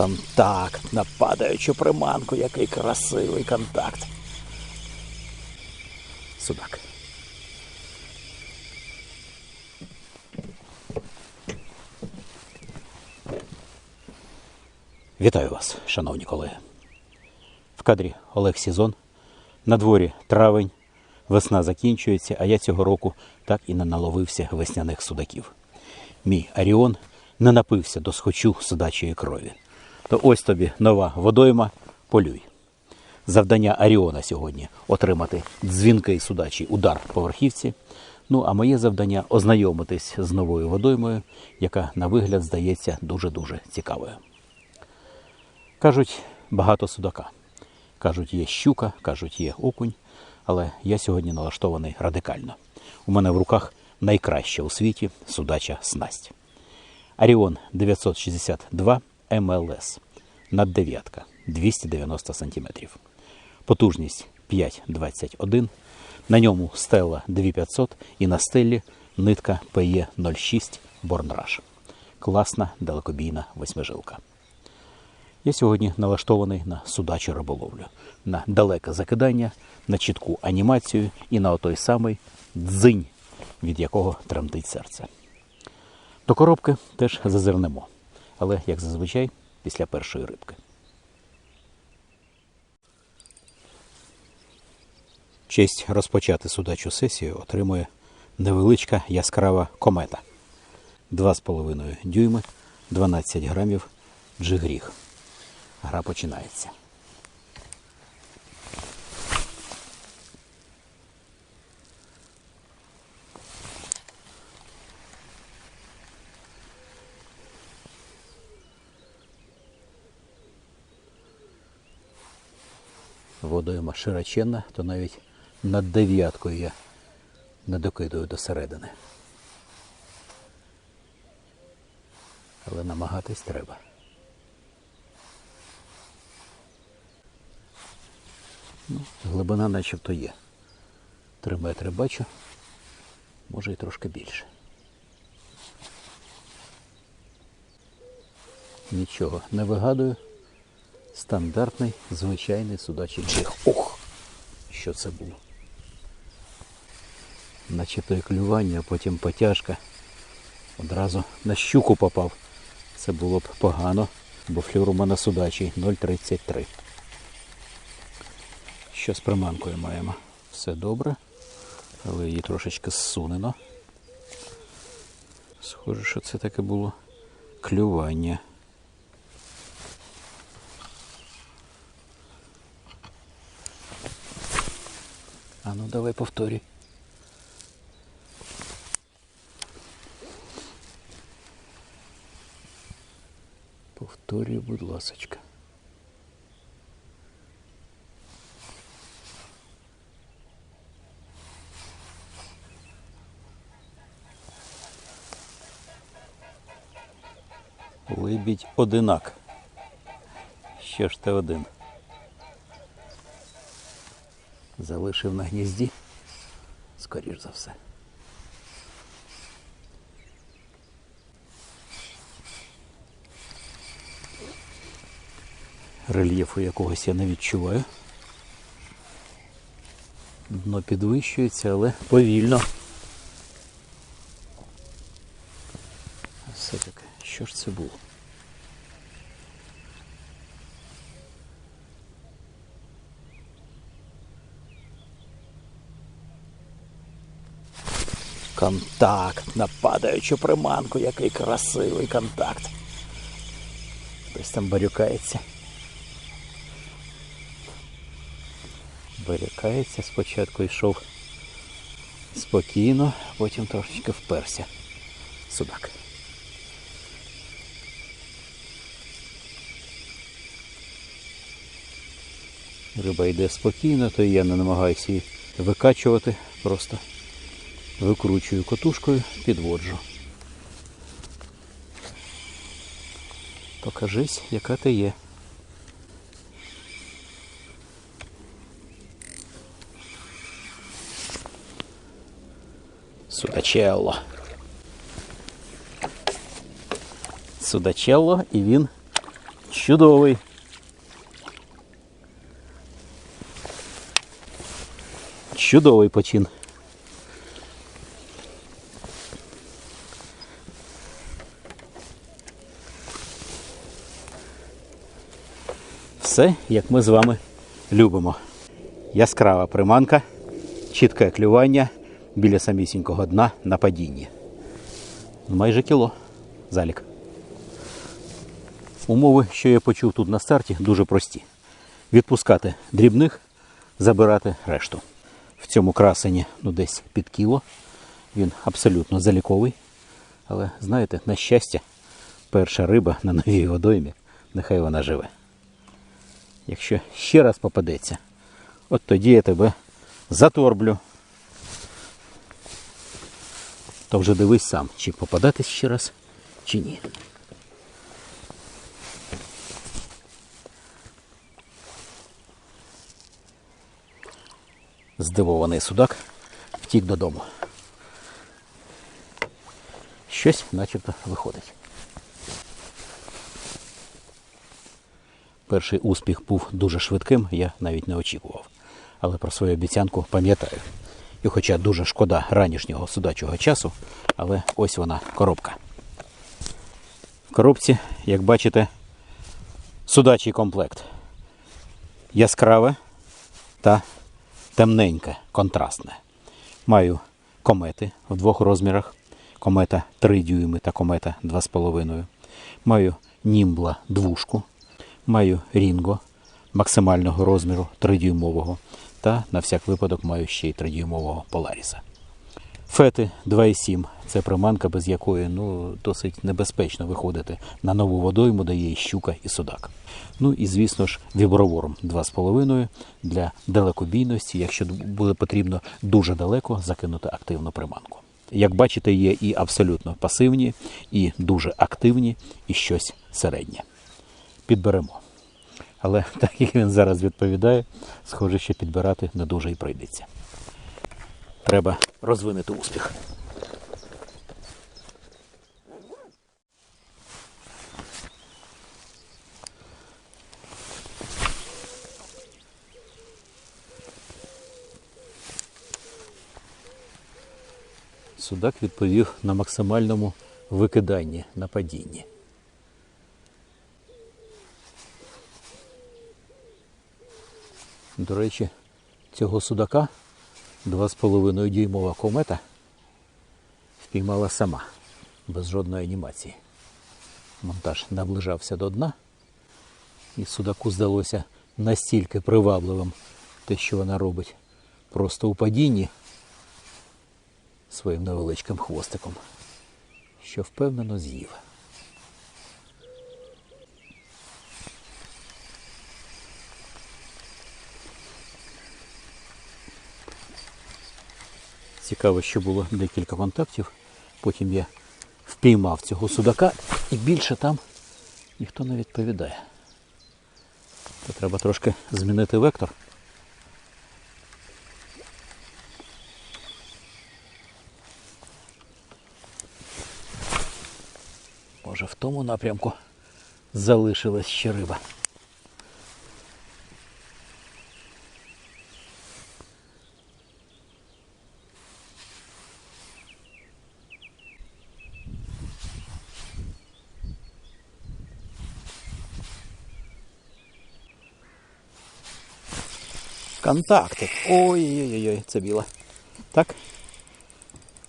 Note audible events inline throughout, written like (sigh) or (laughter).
Контакт на падаючу приманку, який красивий контакт. Судак. Вітаю вас, шановні колеги. В кадрі Олег Сізон. На дворі травень, весна закінчується, а я цього року так і не наловився весняних судаків. Мій Аріон не напився до схочу судачої крові. То ось тобі нова водойма, полюй. Завдання Аріона сьогодні отримати дзвінкий судачий удар по верхівці. Ну а моє завдання ознайомитись з новою водоймою, яка на вигляд здається дуже-дуже цікавою. Кажуть, багато судака. Кажуть, є щука, кажуть, є окунь, але я сьогодні налаштований радикально. У мене в руках найкраща у світі судача снасть. Аріон 962 МЛС. Наддев'ятка 290 см. Потужність 5,21. На ньому стела 2500 і на стелі нитка PE 06 Борнраш. Класна далекобійна восьмижилка. Я сьогодні налаштований на судачу риболовлю, на далеке закидання, на чітку анімацію і на отой самий дзинь, від якого тремтить серце. До коробки теж зазирнемо, але, як зазвичай, після першої рибки. Честь розпочати судачу сесію отримує невеличка яскрава комета. 2,5 дюйми, 12 грамів джигріг. Гра починається. Водойма широченна, то навіть над дев'яткою я не докидаю до середини. Але намагатись треба. Ну, глибина начебто є. Три метри бачу, може і трошки більше. Нічого не вигадую. Стандартний звичайний судачий чих. Ох! Що це було? Начебто і клювання, а потім потяжка. Одразу на щуку попав. Це було б погано, бо флюр у мене судачий 0,33. Що з приманкою маємо? Все добре, але її трошечки зсунено. Схоже, що це таке було клювання. А ну давай повторюй. Повторюй, будь ласочка. Либідь одинак. Що ж ти один? Залишив на гнізді, скоріш за все. Рельєфу якогось я не відчуваю. Дно підвищується, але повільно. Все таки, що ж це було? Контакт на падаючу приманку, який красивий контакт. Хтось там барюкається. Барюкається, спочатку йшов спокійно, потім трошечки вперся. Судак. Риба йде спокійно, то я не намагаюся її викачувати, просто викручую котушкою, підводжу. Покажись, яка ти є. Судачелло. Судачелло і він Чудовий. Чудовий почин. Все, як ми з вами любимо. Яскрава приманка, чітке клювання біля самісінького дна на падінні. Майже кіло. Залік. Умови, що я почув тут на старті, дуже прості. Відпускати дрібних, забирати решту. В цьому красені ну, десь під кіло. Він абсолютно заліковий. Але знаєте, на щастя, перша риба на новій водоймі, нехай вона живе. Якщо ще раз попадеться, от тоді я тебе заторблю. То вже дивись сам, чи попадатись ще раз, чи ні. Здивований судак втік додому. Щось начебто виходить. Перший успіх був дуже швидким, я навіть не очікував. Але про свою обіцянку пам'ятаю. І хоча дуже шкода ранішнього судачого часу, але ось вона коробка. В коробці, як бачите, судачий комплект. Яскраве та темненьке, контрастне. Маю комети в двох розмірах. Комета 3 дюйми та комета 2,5. Маю німбла двушку. Маю рінго максимального розміру 3-дюймового. Та на всяк випадок маю ще й 3-дюймового Поларіса. Фети 2,7 це приманка, без якої ну, досить небезпечно виходити на нову водойму, де є і щука і судак. Ну і звісно ж, віброворм 2,5 для далекобійності, якщо буде потрібно дуже далеко закинути активну приманку. Як бачите, є і абсолютно пасивні, і дуже активні, і щось середнє. Підберемо. Але (laughs) так як він зараз відповідає, схоже, що підбирати не дуже і прийдеться. Треба розвинути успіх. Судак відповів на максимальному викиданні на падінні. До речі, цього судака 2,5 дюймова комета впіймала сама, без жодної анімації. Монтаж наближався до дна, і судаку здалося настільки привабливим те, що вона робить просто у падінні своїм невеличким хвостиком, що впевнено з'їв. Цікаво, що було декілька контактів. Потім я впіймав цього судака і більше там ніхто не відповідає. То треба трошки змінити вектор. Може в тому напрямку залишилась ще риба. Контакти. Ой-ой-ой, це біла. Так?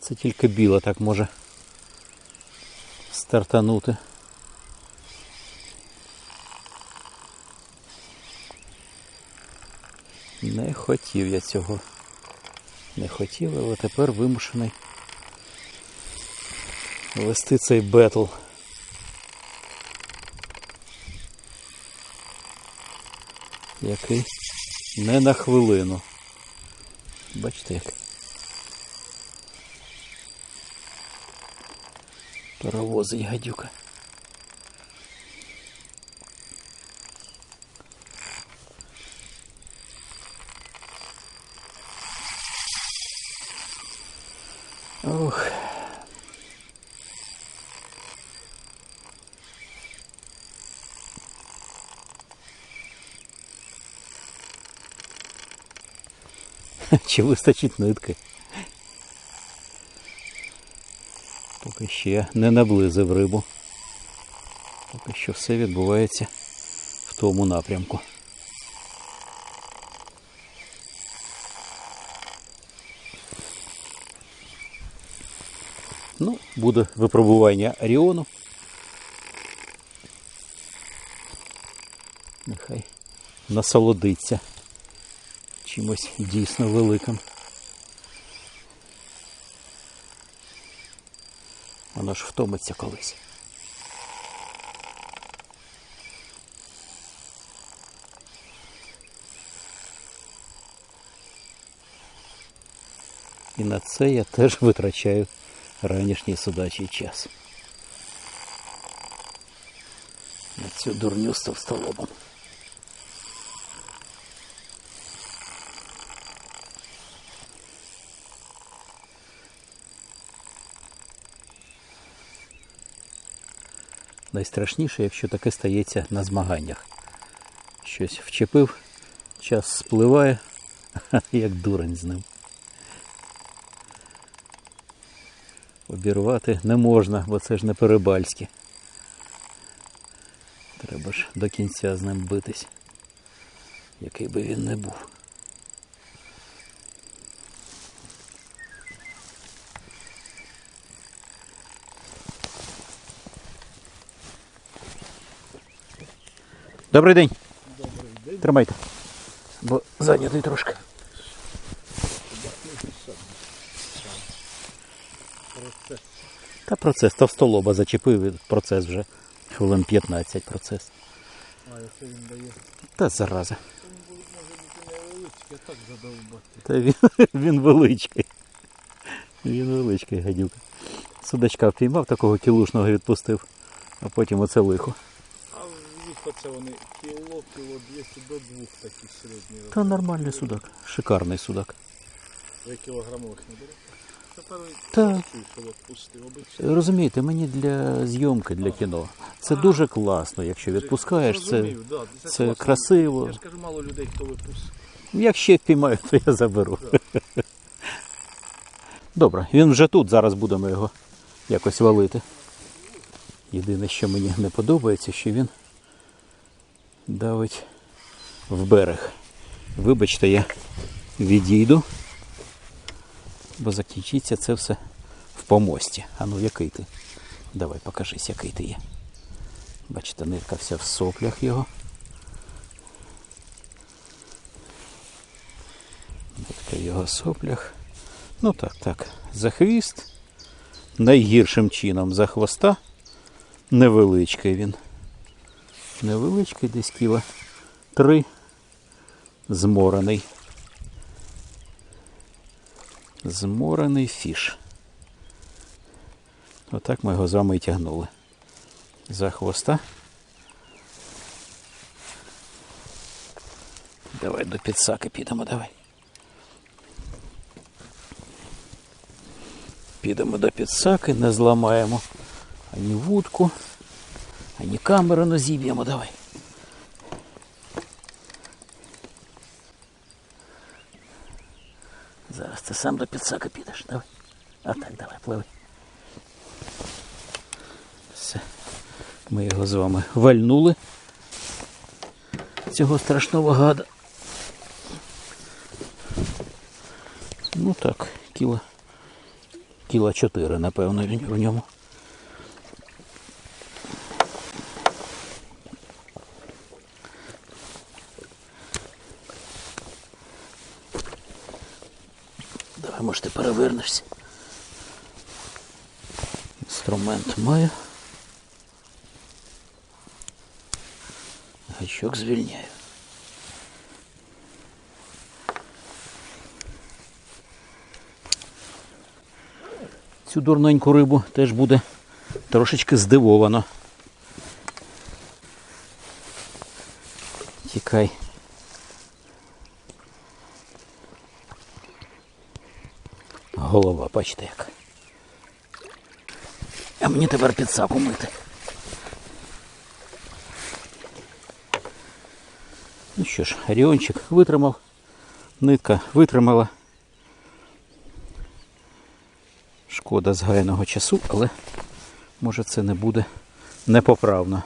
Це тільки біла так може стартанути. Не хотів я цього. Не хотів, але тепер вимушений вести цей бетл. Який не на хвилину. Бачите як. Паровозить гадюка. Ох. (laughs) Чи вистачить нитки? Поки ще не наблизив рибу. Поки що все відбувається в тому напрямку. Ну, буде випробування Оріону. Нехай насолодиться чимось дійсно великим. Воно ж втомиться колись. І на це я теж витрачаю ранішній судачий час. На цю дурню з товстолобом. Найстрашніше, якщо таке стається на змаганнях. Щось вчепив, час спливає, (laughs) як дурень з ним. Обірвати не можна, бо це ж не перебальське. Треба ж до кінця з ним битись, який би він не був. Добрий день. Добрий день. Тримайте. Бо зайнятий трошки. Процес. Та процес товстолоба зачепив, процес вже хвилин 15 процес. А якщо він дає, Та зараза. він може бути невеличкий, а так задовбати. Та він, він величкий. Він величкий гадюка. Судачка впіймав, такого кілушного відпустив, а потім оце лихо. А в їх оце вони кіло, кіло 200 до двох такі середні. Та нормальний судак, шикарний судак. Ви кілограмових не берете? Та. Розумієте, мені для зйомки, для кіно. Це дуже класно, якщо відпускаєш. Це, це, красиво. Я ж кажу, мало людей, хто випустив. Як ще впіймаю, то я заберу. (laughs) Добре, він вже тут, зараз будемо його якось валити. Єдине, що мені не подобається, що він давить в берег. Вибачте, я відійду, бо закінчиться це все в помості. А ну який ти? Давай покажись, який ти є. Бачите, нитка вся в соплях його. Нитка в його соплях. Ну так, так. За хвіст. Найгіршим чином за хвоста. Невеличкий він. Невеличкий, десь кіла три. Зморений. Зморений фіш. Отак ми його з вами і тягнули. За хвоста. Давай до підсаки підемо, давай. Підемо до підсаки, не зламаємо ані вудку, камеру не зіб'ємо. Давай. Зараз ти сам до підсаки підеш. Давай. А так, давай, пливи. Все. Ми його з вами вальнули. Цього страшного гада. Ну так, кіло. Кіла 4, напевно, у ньому. Давай, може, ти перевернешся. Інструмент маю. Гачок звільняю. Цю дурненьку рибу теж буде трошечки здивовано. Тікай. Голова, бачите як. А мені тепер підсаку мити. Ну що ж, Оріончик витримав Нитка витримала. Шкода згаяного часу, але може це не буде непоправно.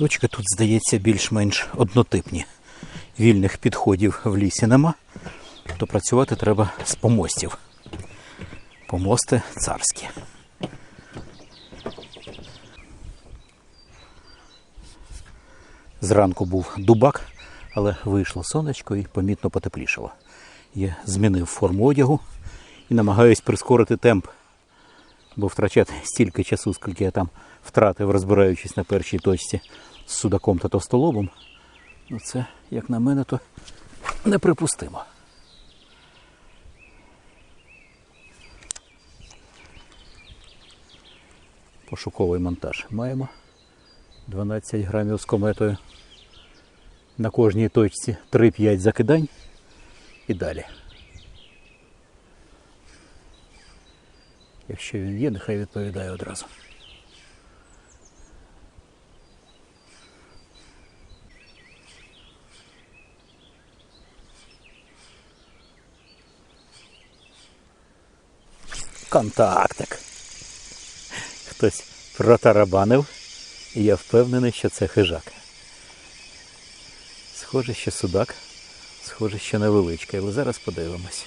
Точки тут, здається, більш-менш однотипні. Вільних підходів в лісі нема, то працювати треба з помостів. Помости царські. Зранку був дубак, але вийшло сонечко і помітно потеплішало. Я змінив форму одягу і намагаюсь прискорити темп, бо втрачати стільки часу, скільки я там втратив, розбираючись на першій точці з судаком та товстолобом, ну це, як на мене, то неприпустимо. Пошуковий монтаж маємо. 12 грамів з кометою. На кожній точці 3-5 закидань і далі. Якщо він є, нехай відповідає одразу. Контактик. Хтось протарабанив, і я впевнений, що це хижак. Схоже, що судак, схоже, що невеличкий, але зараз подивимось.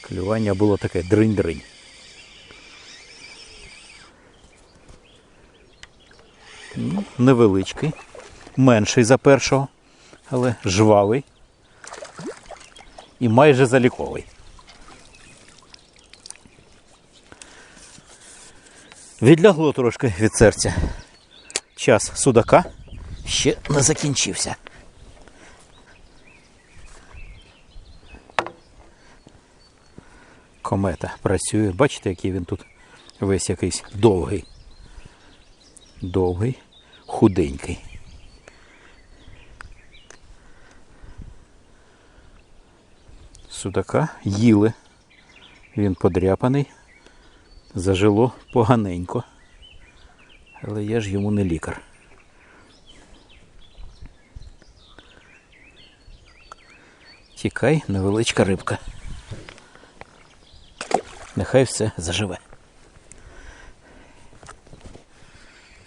Клювання було таке дринь-дринь. Ну, невеличкий, менший за першого, але жвавий і майже заліковий. Відлягло трошки від серця. Час судака ще не закінчився. Комета працює. Бачите, який він тут весь якийсь довгий. Довгий, худенький. Судака їли. Він подряпаний, зажило поганенько. Але я ж йому не лікар. Тікай, невеличка рибка. Нехай все заживе.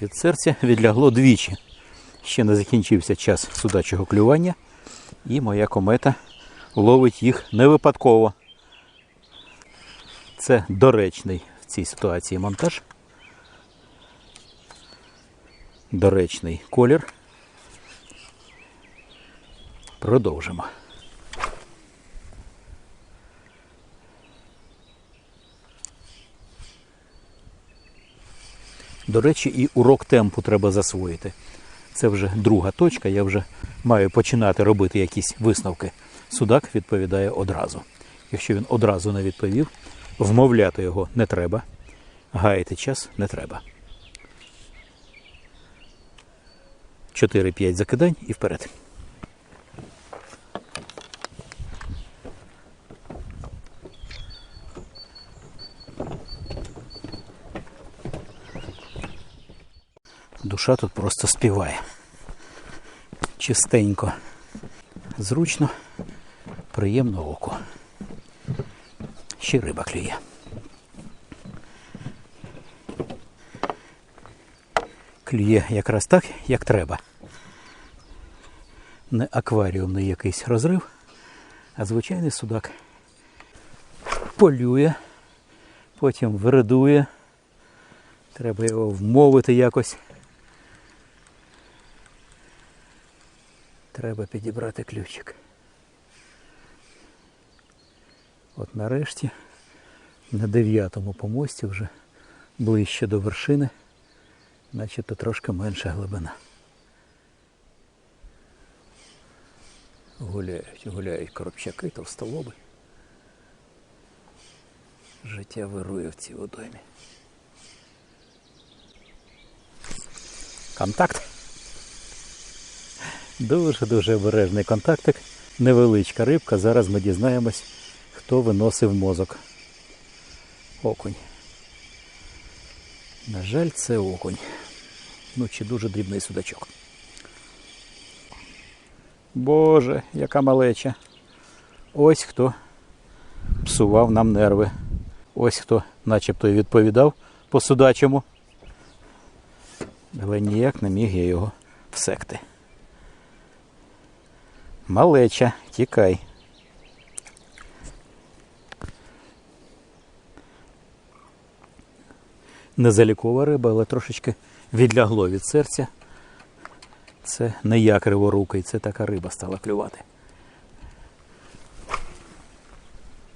Від серця відлягло двічі. Ще не закінчився час судачого клювання, і моя комета ловить їх не випадково. Це доречний в цій ситуації монтаж. Доречний колір. Продовжимо. До речі, і урок темпу треба засвоїти. Це вже друга точка, я вже маю починати робити якісь висновки. Судак відповідає одразу. Якщо він одразу не відповів, вмовляти його не треба, гаяти час не треба. 4-5 закидань і вперед. Душа тут просто співає. Чистенько, зручно, приємно оку. Ще риба клює. Клює якраз так, як треба. Не акваріумний якийсь розрив, а звичайний судак полює, потім вирадує. Треба його вмовити якось. Треба підібрати ключик. От нарешті на дев'ятому помості вже ближче до вершини, начебто трошки менша глибина. Гуляють, гуляють коробчаки, товстолоби. Життя вирує в цій водоймі. Контакт. Дуже-дуже обережний контактик. невеличка рибка. Зараз ми дізнаємось, хто виносив мозок. Окунь. На жаль, це окунь. Ну, чи дуже дрібний судачок. Боже, яка малеча. Ось хто псував нам нерви. Ось хто начебто і відповідав по судачому. Але ніяк не міг я його всекти. Малеча, тікай. Незалікова риба, але трошечки відлягло від серця. Це не я криворукий, це така риба стала клювати.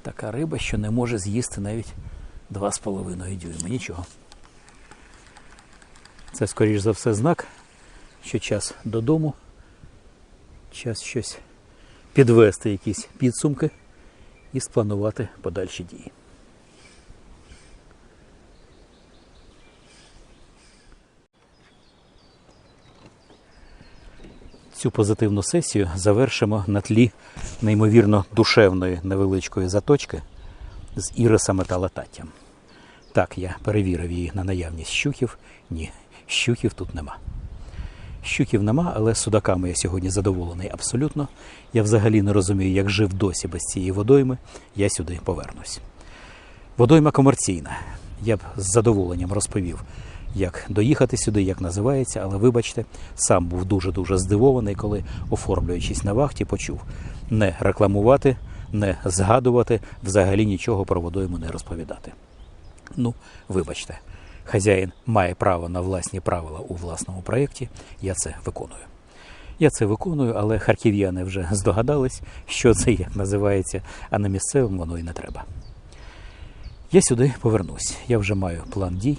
Така риба, що не може з'їсти навіть 2,5 дюйма. Нічого. Це, скоріш за все, знак, що час додому, час щось підвести якісь підсумки і спланувати подальші дії. Цю позитивну сесію завершимо на тлі неймовірно душевної невеличкої заточки з ірисами та лататтям. Так, я перевірив її на наявність щуків. Ні, щуків тут нема. Щуків нема, але судаками я сьогодні задоволений абсолютно. Я взагалі не розумію, як жив досі без цієї водойми. Я сюди повернусь. Водойма комерційна. Я б з задоволенням розповів, як доїхати сюди, як називається, але вибачте, сам був дуже-дуже здивований, коли, оформлюючись на вахті, почув не рекламувати, не згадувати, взагалі нічого про водойму не розповідати. Ну, вибачте, хазяїн має право на власні правила у власному проєкті, я це виконую. Я це виконую, але харків'яни вже здогадались, що це як називається, а на місцевим воно і не треба. Я сюди повернусь. Я вже маю план дій.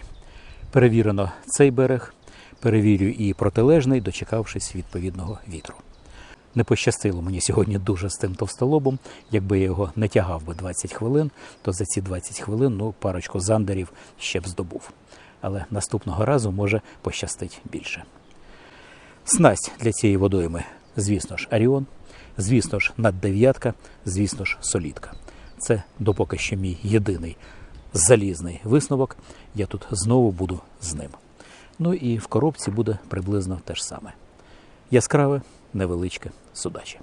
Перевірено цей берег, перевірю і протилежний, дочекавшись відповідного вітру. Не пощастило мені сьогодні дуже з тим товстолобом. Якби я його не тягав би 20 хвилин, то за ці 20 хвилин ну, парочку зандерів ще б здобув. Але наступного разу може пощастить більше. Снасть для цієї водойми, звісно ж, Аріон, звісно ж, наддев'ятка, звісно ж, солідка. Це допоки що мій єдиний залізний висновок. Я тут знову буду з ним. Ну і в коробці буде приблизно те ж саме. Яскраве, невеличке судаче.